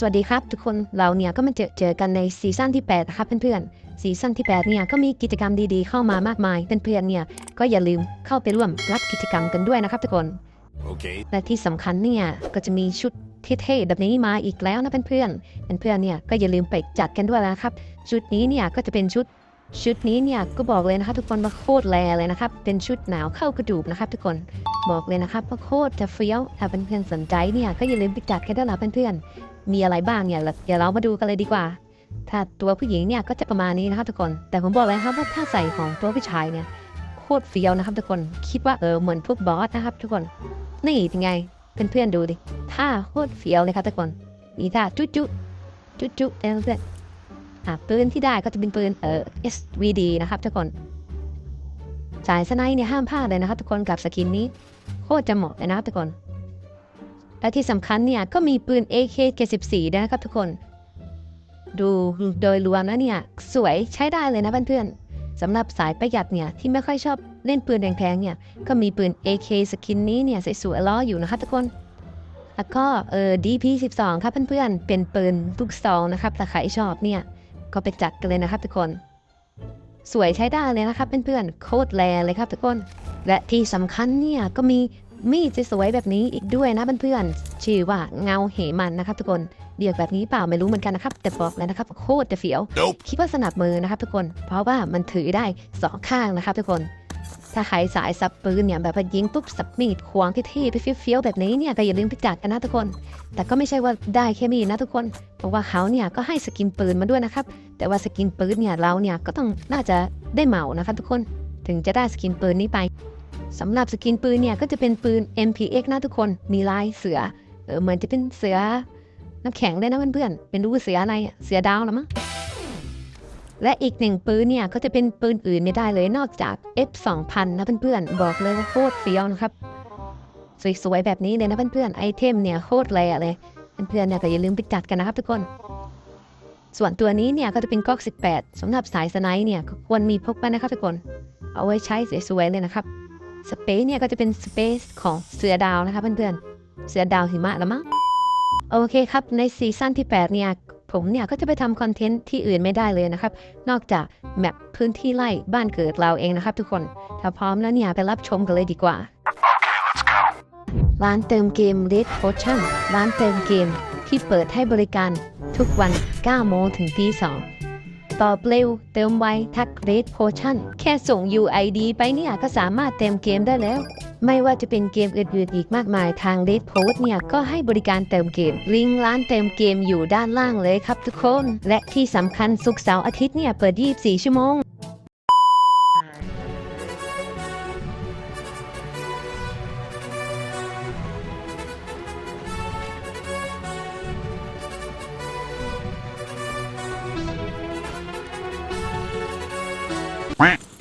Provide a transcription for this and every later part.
สวัสดีครับทุกคนเราเนี่ยก็มาเจอเจอกันในซีซั่นที่8นะครับเพื่อนๆซีซั่นที่8เนี่ยก็มีกิจกรรมดีๆเข้ามามากมายเพื่อนๆเนี่ยก็อย่าลืมเข้าไปร่วมรับกิจกรรมกันด้วยนะครับทุกคน Okay. และที่สำคัญเนี่ยก็จะมีชุดเท่ๆแบบนี้มาอีกแล้วนะเพื่อนๆเพื่อนๆเนี่ยก็อย่าลืมไปจัดกันด้วยนะครับชุดนี้เนี่ยก็จะเป็นชุดชุดนี้เนี่ยก็บอกเลยนะครับทุกคนว่าโคตรแรเลยนะครับ เป็นชุดหนาวเข้ากระดูกนะครับ ทุกคนบอกเลยนะครับว่าโคตรจะเฟี้ยวถ้าเพื่อนๆสนใจเนี่ยก็อย่าลืมไปจัดกันด้วยนะเพื่อนๆ มีอะไรบ้างเนี่ยเดี๋ยวเรามาดูกันเลยดีกว่า ถ้าตัวผู้หญิงเนี่ยก็จะประมาณนี้นะครับทุกคน แต่ผมบอกเลยครับว่าถ้าใส่ของตัวผู้ชายเนี่ยโคตรเฟี้ยวนะครับทุกคน คิดว่าเออเหมือนพวกบอสนะครับ ทุกคน นี่เป็นไงเพื่อนๆดูดิท่าโคตรเฟี้ยวเลยครับทุกคนมีท่าจุ๊จุ๊จุ๊จุ๊เพื่อนเพื่อนอะปืนที่ได้ก็จะเป็นปืนเออ SVD นะครับทุกคนสายสไนด์เนี่ยห้ามพลาดเลยนะครับทุกคนกับสกินนี้โคตรจะเหมาะเลยนะครับทุกคน และที่สำคัญเนี่ยก็มีปืน AK74 นะครับทุกคน ดูโดยรวมแล้วเนี่ยสวยใช้ได้เลยนะเพื่อนๆสำหรับสายประหยัดเนี่ยที่ไม่ค่อยชอบเล่นปืนแพงๆเนี่ยก็มีปืน AK สกินนี้เนี่ยสวยๆล้ออยู่นะคะทุกคนแล้วก็เออ DP12 ครับเพื่อนๆเป็นปืนลูกซองนะครับถ้าใครชอบเนี่ยก็ไปจัดกันเลยนะครับทุกคน สวยใช้ได้เลยนะครับเพื่อนๆโคตรแรเลยครับทุกคน และที่สำคัญเนี่ยก็มี มีดสวยๆแบบนี้อีกด้วยนะเพื่อนๆชื่อว่าเงาเหมันนะครับทุกคนเรียกแบบนี้เปล่าไม่รู้เหมือนกันนะครับ แต่บอกเลยนะครับโคตรจะเฟี้ยว Nope. คิดว่าสนับมือนะครับ ทุกคน เพราะว่ามันถือได้สองข้างนะครับ ทุกคน ถ้าใครสายสับปืนเนี่ยแบบว่ายิงปุ๊บสับมีดควงเท่ๆไปเฟี้ยวๆแบบนี้เนี่ยก็อย่าลืมไปจัดกันนะทุกคน แต่ก็ไม่ใช่ว่าได้แค่มีดนะทุกคนเพราะว่าเขาเนี่ยก็ให้สกินปืนมาด้วยนะครับ แต่ว่าสกินปืนเนี่ยเราเนี่ยก็ต้องน่าจะได้เหมานะครับทุกคน ถึงจะได้สกินปืนนี้ไป สำหรับสกินปืนเนี่ยก็จะเป็นปืน MPX นะทุกคนมีลายเสือเออเหมือนจะเป็นเสือน้ำแข็งเลยนะเพื่อนๆเป็นรู้เสืออะไรเสือดาวหรอมั้งและอีกหนึ่งปืนเนี่ยก็จะเป็นปืนอื่นไม่ได้เลยนอกจาก F2000 นะเพื่อนๆบอกเลยว่าโคตรเฟี้ยวนะครับ สวยๆแบบนี้เลยนะเพื่อนๆไอเทมเนี่ยโคตรแรงเลยเพื่อนๆเนี่ยก็อย่าลืมไปจัดกันนะครับทุกคน ส่วนตัวนี้เนี่ยก็จะเป็นก๊อก 18สำหรับสายสไนป์เนี่ยก็ควรมีพกไปนะครับทุกคน เอาไว้ใช้สวยๆเลยนะครับ สเปซเนี่ยก็จะเป็นสเปซของเสือดาวนะครับเพื่อนๆ เสือดาวหิมะละมั้ง โอเคครับ ในซีซั่นที่ 8 เนี่ย ผมเนี่ยก็จะไปทำคอนเทนต์ที่อื่นไม่ได้เลยนะครับ นอกจากแมปพื้นที่ไล่บ้านเกิดเราเองนะครับทุกคน ถ้าพร้อมแล้วเนี่ยไปรับชมกันเลยดีกว่า ร้านเติมเกม Red Potion ร้านเติมเกมที่เปิดให้บริการทุกวัน 9 โมงถึงตี2 ตอบเร็วเติมไวทักเรดโพชั่นแค่ส่ง UID ไปเนี่ยก็สามารถเติมเกมได้แล้ว ไม่ว่าจะเป็นเกมอื่นๆอีกมากมายทางเรดโพสเนี่ยก็ให้บริการเติมเกม ลิงก์ร้านเติมเกมอยู่ด้านล่างเลยครับทุกคน และที่สำคัญสุกเสาร์อาทิตย์เนี่ยเปิด 24 ชั่วโมง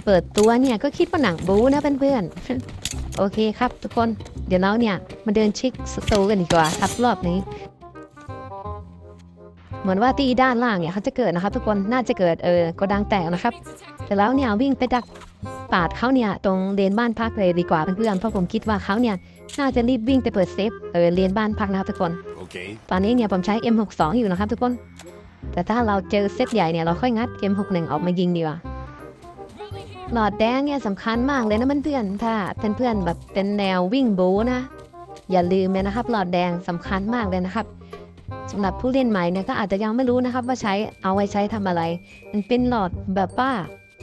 เปิดตัวเนี่ยก็คิดว่าหนังบู๊นะเพื่อนๆ โอเคครับทุกคน เดี๋ยวเราเนี่ยมาเดินช็คสตูกันดีกว่าครับรอบนี้ เหมือนว่าตีด้านล่างเนี่ยเขาจะเกิดนะครับ ทุกคนน่าจะเกิดเออก็ดังแตกนะครับ แต่แล้วเนี่ยวิ่งไปดักปาดเขาเนี่ยตรงเลนบ้านพักเลยดีกว่าเพื่อนๆเพราะผมคิดว่าเขาเนี่ยน่าจะรีบวิ่งไปเปิดเซฟเออเลนบ้านพักนะครับทุกคน Okay. ตอนนี้เนี่ยผมใช้ M62 อยู่นะครับทุกคน แต่ถ้าเราเจอเซตใหญ่เนี่ยเราค่อยงัด M61 ออกมายิงดีกว่า หลอดแดงเนี่ยสำคัญมากเลยนะเพื่อนๆถ้าเพื่อนๆแบบเป็นแนววิ่งบูนะ อย่าลืมเลยนะครับ หลอดแดงสำคัญมากเลยนะครับสำหรับผู้เล่นใหม่เนี่ยก็อาจจะยังไม่รู้นะครับ ว่าใช้เอาไว้ใช้ทำอะไร มันเป็นหลอดแบบว่า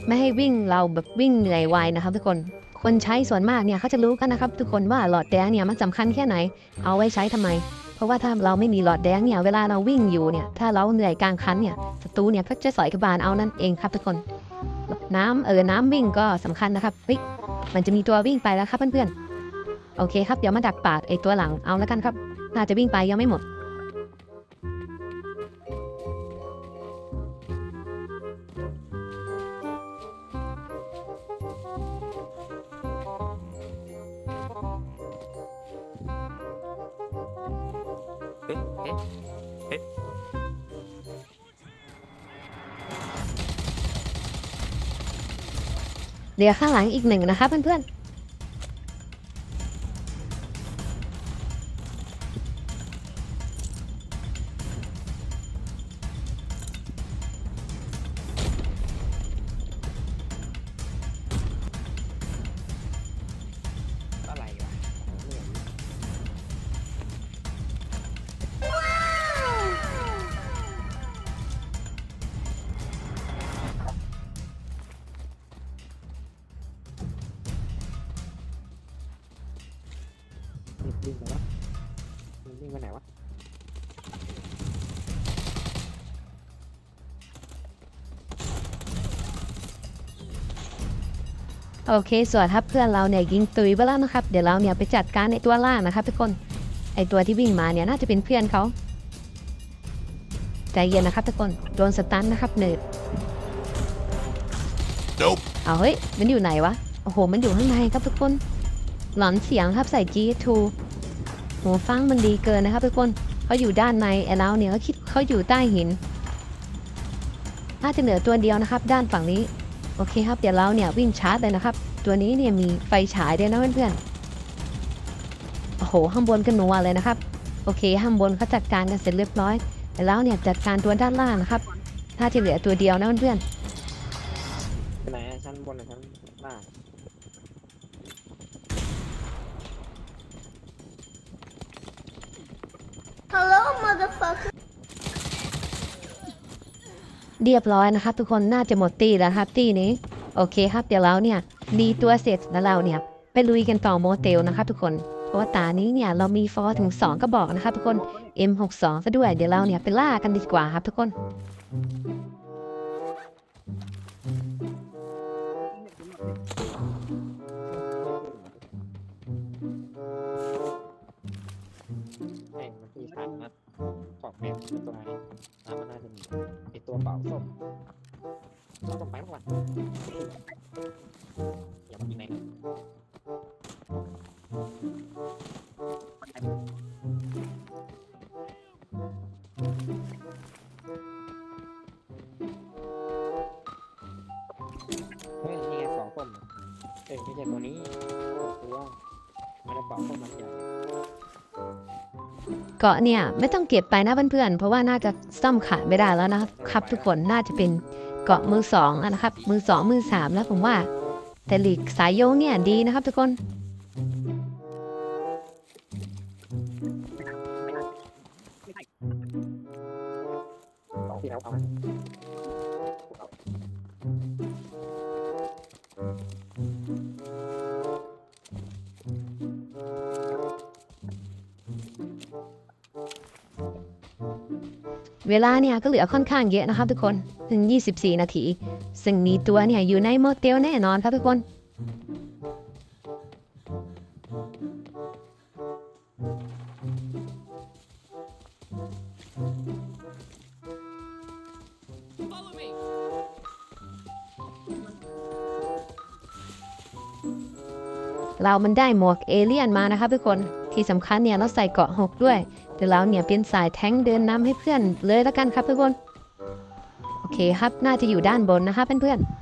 ไม่ให้วิ่งเราแบบวิ่งเหนื่อยไวนะครับ ทุกคนคนใช้ส่วนมากเนี่ยเขาจะรู้กันนะครับ ทุกคนว่าหลอดแดงเนี่ยมันสำคัญแค่ไหน เอาไว้ใช้ทำไม เพราะว่าถ้าเราไม่มีหลอดแดงเนี่ยเวลาเราวิ่งอยู่เนี่ยถ้าเราเหนื่อยกลางคันเนี่ยศัตรูเนี่ยก็จะสอยกระบาลเอานั่นเองครับทุกคน น้ำเออน้ำวิ่งก็สำคัญนะครับปิ๊กมันจะมีตัววิ่งไปแล้วครับเพื่อนๆ โอเคครับ เดี๋ยวมาดักปาดไอตัวหลังเอาแล้วกันครับ น่าจะวิ่งไปยังไม่หมด เดี๋ยวข้างหลังอีกหนึ่งนะครับเพื่อนๆ โอเค ส่วนถ้าเพื่อนเราเนี่ยยิงตุยไปแล้วนะครับ เดี๋ยวเราเนี่ยไปจัดการในตัวล่างนะครับทุกคน ไอตัวที่วิ่งมาเนี่ยน่าจะเป็นเพื่อนเขา ใจเย็นนะครับทุกคน โดนสตันนะครับเนิร์ด Nope. เอาเฮ้ย มันอยู่ไหนวะ โอ้โห มันอยู่ข้างในครับทุกคน หลอนเสียงครับใส่ G2 หูฟังมันดีเกินนะครับทุกคนเขาอยู่ด้านในไอ้เราเนี่ยเขาคิดเขาอยู่ใต้หินน่าจะเหลือตัวเดียวนะครับ ด้านฝั่งนี้ โอเคครับ เดี๋ยวเราเนี่ยวิ่งชาร์จเลยนะครับ ตัวนี้เนี่ยมีไฟฉายด้วยนะเพื่อนๆ โอ้โห ข้างบนก็นัวเลยนะครับ โอเค ข้างบนเขาจัดการกันเสร็จเรียบร้อยแต่แล้วเนี่ยจัดการตัวด้านล่างนะครับน่าจะเหลือตัวเดียวนะเพื่อนไปไหนอะชั้นบนหรือชั้นล่าง Hello, motherfucker. เรียบร้อยนะครับ ทุกคนน่าจะหมดตีแล้วครับตีนี้โอเคครับเดี๋ยวเราเนี่ยรีตัวเสร็จแล้วเราเนี่ยไปลุยกันต่อโมเตลนะครับทุกคนเพราะว่าตานี้เนี่ยเรามีฟอร์ถึง 2กระบอกนะครับทุกคน M62 ซะด้วยเดี๋ยวเราเนี่ยไปล่ากันดีกว่าครับทุกคนไอ้มันที่ชาร์จนัดของแมวตัวนน้ำมันน่าจะมี ไอตัวเป่าส้มเราต้องไปก่อนอย่ามาอยู่ไหนเฮ้ยนี่ไงเป่าส้มเอ้ยไม่ใช่ตัวนี้ตัวมันจะเป่าส้มมันใหญ่ เกาะเนี่ยไม่ต้องเก็บไปนะเพื่อนๆ เพราะว่าน่าจะซ่อมขาดไม่ได้แล้วนะครับ ทุกคนน่าจะเป็นเกาะมือสองนะครับ มือสองมือสามแล้วผมว่า แต่หลีกสายโยงเนี่ยดีนะครับทุกคนเอาเอา เวลาเนี่ยก็เหลือค่อนข้างเยอะนะครับทุกคน ถึง 24 นาที ซึ่งมีตัวเนี่ยอยู่ในโมเตลแน่นอนครับทุกคนเรามันได้หมวกเอเลี่ยนมานะครับทุกคน ที่สำคัญเนี่ยเราใส่เกาะหกด้วยเดี๋ยวเราเนี่ยเป็นสายแท้งเดินน้ำให้เพื่อนเลยละกันครับทุกคนโอเคครับน่าจะอยู่ด้านบนนะคะเพื่อนๆ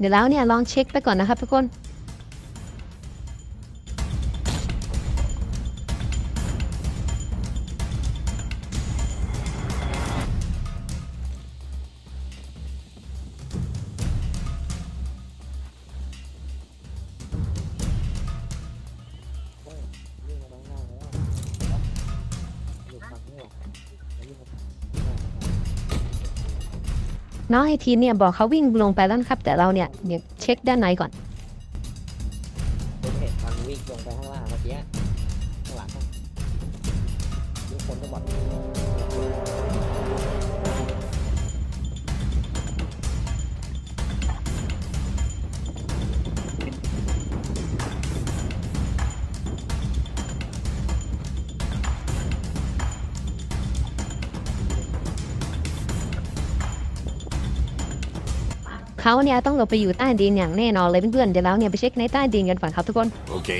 เดี๋ยวแล้วเนี่ยลองเช็คไปก่อนนะครับทุกคน น้องไอทีเนี่ยบอกเขาวิ่งลงไปแล้วนะครับ แต่เราเนี่ยเดี๋ยวเช็คด้านในก่อน เขาเนี่ยต้องลงไปอยู่ใต้ดินอย่างแน่นอนเลยเพื่อนๆเดี๋ยวเราเนี่ยไปเช็คในใต้ดินกันก่อนครับทุกคน โอเค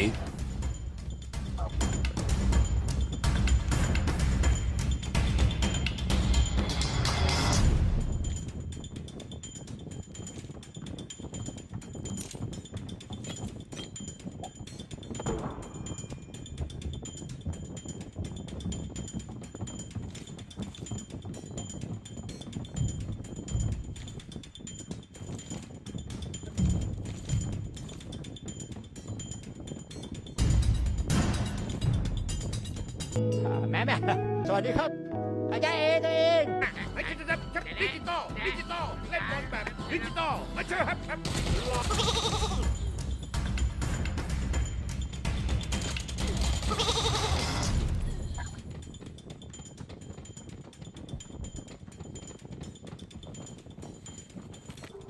แม่สวัสดีครับอาจารย์เอตัวเองไอ้ดิจิตอลดิจิตอลดิจิตอลเล่นบอลแบบดิจิตอลมาเชื่ครับครับ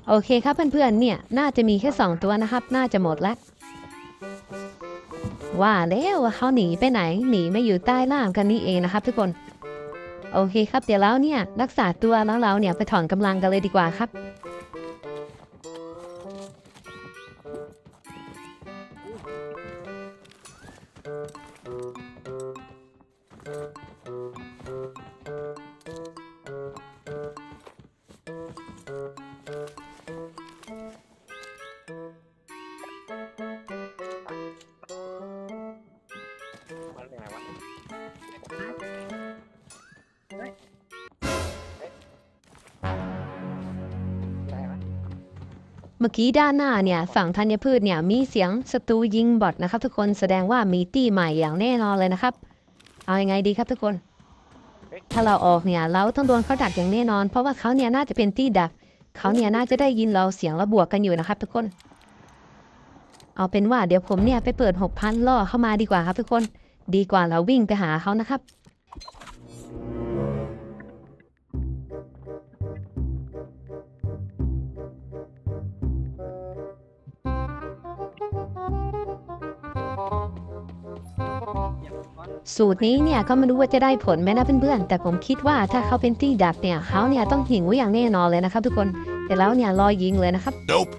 โอเคครับเพื่อนๆเนี่ย น่าจะมีแค่ 2 ตัวนะครับ น่าจะหมดแล้ว ว่าแล้วว่าเขาหนีไปไหน หนีไม่อยู่ใต้ล่ามกันนี่เองนะครับทุกคน โอเคครับเดี๋ยวแล้วเนี่ยรักษาตัวแล้วเราเนี่ยไปถอนกำลังกันเลยดีกว่าครับ เมื่อกี้ด้านหน้าเนี่ยฝั่งธัญพืชเนี่ยมีเสียงศัตรูยิงบอทนะครับทุกคนแสดงว่ามีตี้ใหม่อย่างแน่นอนเลยนะครับ เอายังไงดีครับทุกคน ถ้าเราออกเนี่ยเราต้องโดนเขาดักอย่างแน่นอน เพราะว่าเขาเนี่ยน่าจะเป็นตี้ดักเขาเนี่ยน่าจะได้ยินเราเสียงระบวกกันอยู่นะครับ ทุกคน เอาเป็นว่าเดี๋ยวผมเนี่ยไปเปิดหกพันล่อเข้ามาดีกว่าครับ ทุกคน ดีกว่าเราวิ่งไปหาเขานะครับ สูตรนี้เนี่ยก็ไม่รู้ว่าจะได้ผลไหมนะเพื่อนๆ แต่ผมคิดว่าถ้าเขาเป็นตี้ดักเนี่ยเขาเนี่ยต้องหิวอย่างแน่นอนเลยนะครับทุกคนแต่แล้วเนี่ยรอยิงเลยนะครับ Nope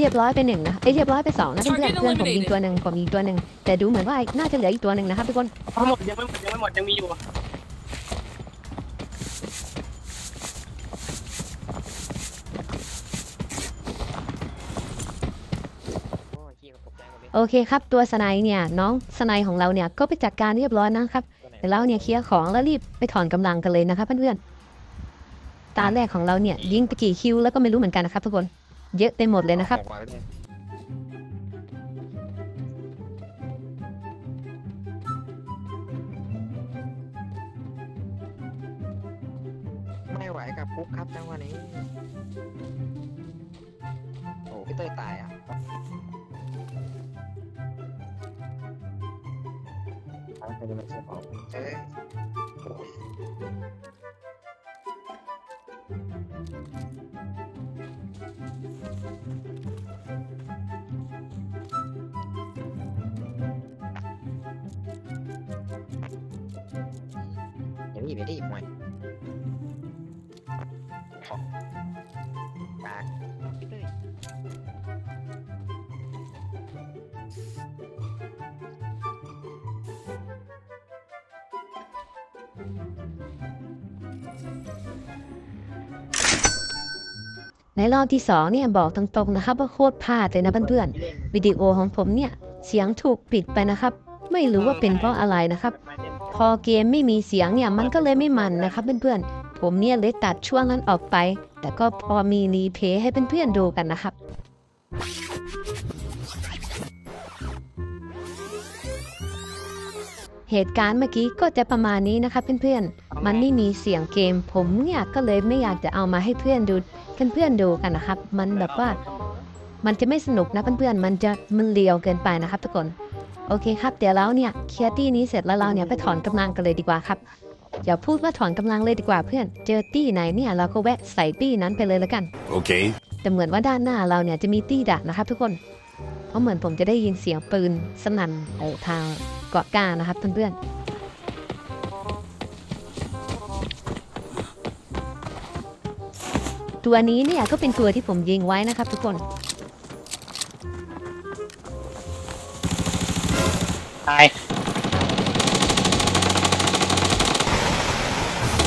เรียบร้อยไปหนึ่งนะเอ้ยเรียบร้อยไปสองนะเพื่อนๆเพื่อนผมยิงตัวหนึ่งผมยิงตัวหนึ่งแต่ดูเหมือนว่าน่าจะเหลืออีกตัวหนึ่งนะครับทุกคนทั้งหมดยังไม่หมดยังไม่หมดยังมีอยู่โอ้ยขี้ตกใจหมดเลยโอเคครับตัวสไนด์เนี่ยน้องสไนด์ของเราเนี่ยก็ไปจัดการเรียบร้อยนะครับตัวไหนเดี๋ยวเราเนี่ยเคลียร์ของแล้วรีบไปถอนกำลังกันเลยนะครับเพื่อนๆตาแรกของเราเนี่ยยิงไปกี่คิวแล้วก็ไม่รู้เหมือนกันนะครับทุกคน เยอะไปหมดเลยนะครับออกมาเลยไม่ไหวกับคุกครับจังหวะนี้ โอ้พี่เต้ยตายอะเอาไปดูมันเสียของเอ้ย เดี๋ยวนี่ไปดิมวยของกากพี่เต้ยในรอบที่สองเนี่ยบอกตรงๆนะครับว่าโคตรพลาดเลยนะเพื่อนๆวิดีโอของผมเนี่ยเสียงถูกปิดไปนะครับ ไม่รู้ว่าเป็นเพราะอะไรนะครับ พอเกมไม่มีเสียงเนี่ยมันก็เลยไม่มันนะครับเพื่อนๆ ผมเนี่ยเลยตัดช่วงนั้นออกไป แต่ก็พอมีรีเพย์ให้เพื่อนๆดูกันนะครับเหตุการณ์เมื่อกี้ก็จะประมาณนี้นะครับเพื่อนๆ มันไม่มีเสียงเกม ผมเนี่ยก็เลยไม่อยากจะเอามาให้เพื่อนดูเพื่อนๆดูกันนะครับ มันแบบว่า มันจะไม่สนุกนะเพื่อนๆ มันจะมันเลียวเกินไปนะครับทุกคน โอเคครับ เดี๋ยวเราเนี่ยเคลียร์ตี้นี้เสร็จแล้วเราเนี่ยไปถอนกำลังกันเลยดีกว่าครับอย่าพูดว่าถอนกำลังเลยดีกว่าเพื่อน เจอตี้ไหนเนี่ยเราก็แวะใส่ตี้นั้นไปเลยแล้วกัน Okay แต่เหมือนว่าด้านหน้าเราเนี่ยจะมีตี้ดักนะครับทุกคนเพราะเหมือนผมจะได้ยินเสียงปืนสนั่นเออทางเกาะกานะครับเพื่อนๆตัวนี้เนี่ยก็เป็นตัวที่ผมยิงไว้นะครับทุกคน ตาย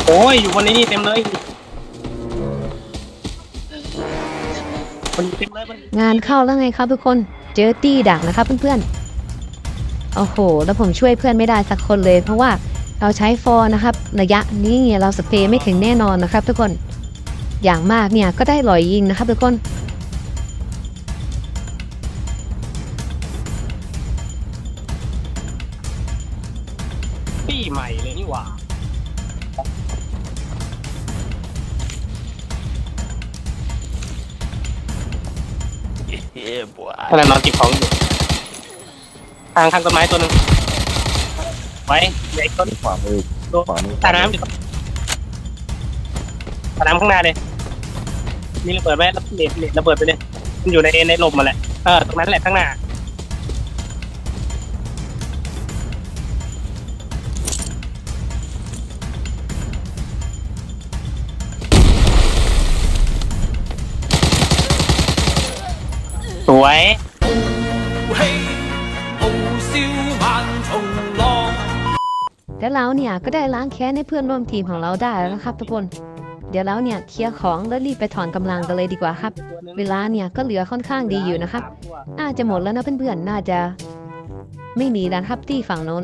โอ้ยอยู่บนนี้เต็มเลยมันเต็มเลยมันงานเข้าแล้วไงครับทุกคน เจอตี้ดักนะครับเพื่อนๆ โอ้โห แล้วผมช่วยเพื่อนไม่ได้สักคนเลย เพราะว่าเราใช้ฟอร์นะครับระยะนี้เนี่ยเราสเปรย์ไม่ถึงแน่นอนนะครับ ทุกคน อย่างมากเนี่ยก็ได้ลอยยิงนะครับทุกคน บัวขณะนอนเก็บของอยู่ทางข้างต้นไม้ตัวหนึงไว้ใหญ่ต้นขวามือตัวขวามือตาน้ำอยู่ตาน้ำข้างหน้าเลยนี่ระเบิดไว้แล้วเน็ตเน็ตระเบิดไปเลยมันอยู่ในในลมมาแหละเออตรงนั้นแหละข้างหน้าสวย เราเนี่ยก็ได้ล้างแค้นให้เพื่อนร่วมทีมของเราได้แล้วครับทุกคน เดี๋ยวเราเนี่ยเคลียร์ของแล้วรีบไปถอนกำลังกันเลยดีกว่าครับ เวลาเนี่ยก็เหลือค่อนข้างดีอยู่นะครับน่าจะหมดแล้วนะเพื่อนๆน่าจะ ไม่มีแล้วนะครับที่ฝั่งโน้น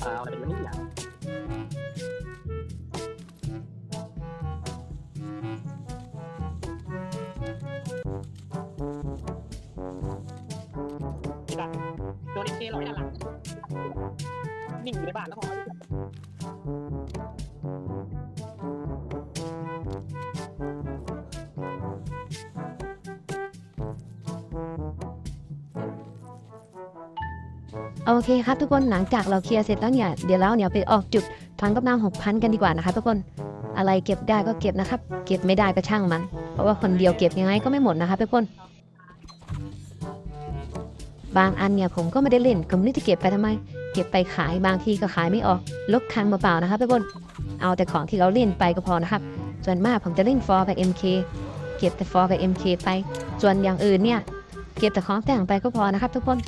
เอาอะไรมานี่อะนี่ป่ะโดนเอ็เคลอยด้านหลังนิ่งอยู่ในบ้านแล้วพอ เคครับทุกคนหลังจากเราเคลียร์เสร็จแล้วเนี่ยเดี๋ยวเราเนี่ยไปออกจุดทางกำลังหกพันกันดีกว่านะครับทุกคนอะไรเก็บได้ก็เก็บนะครับ เก็บไม่ได้ก็ช่างมัน เพราะว่าคนเดียวเก็บยังไงก็ไม่หมดนะครับทุกคนบางอันเนี่ยผมก็ไม่ได้เล่นผมนี่จะเก็บไปทำไม เก็บไปขายบางทีก็ขายไม่ออกลบคังเปล่าๆนะครับทุกคนเอาแต่ของที่เราเล่นไปก็พอนะครับส่วนมากผมจะเล่นฟอร์กับ MK เก็บแต่ฟอร์กับ MK ไป ส่วนอย่างอื่นเนี่ยเก็บแต่ของแต่งไปก็พอนะครับทุกคน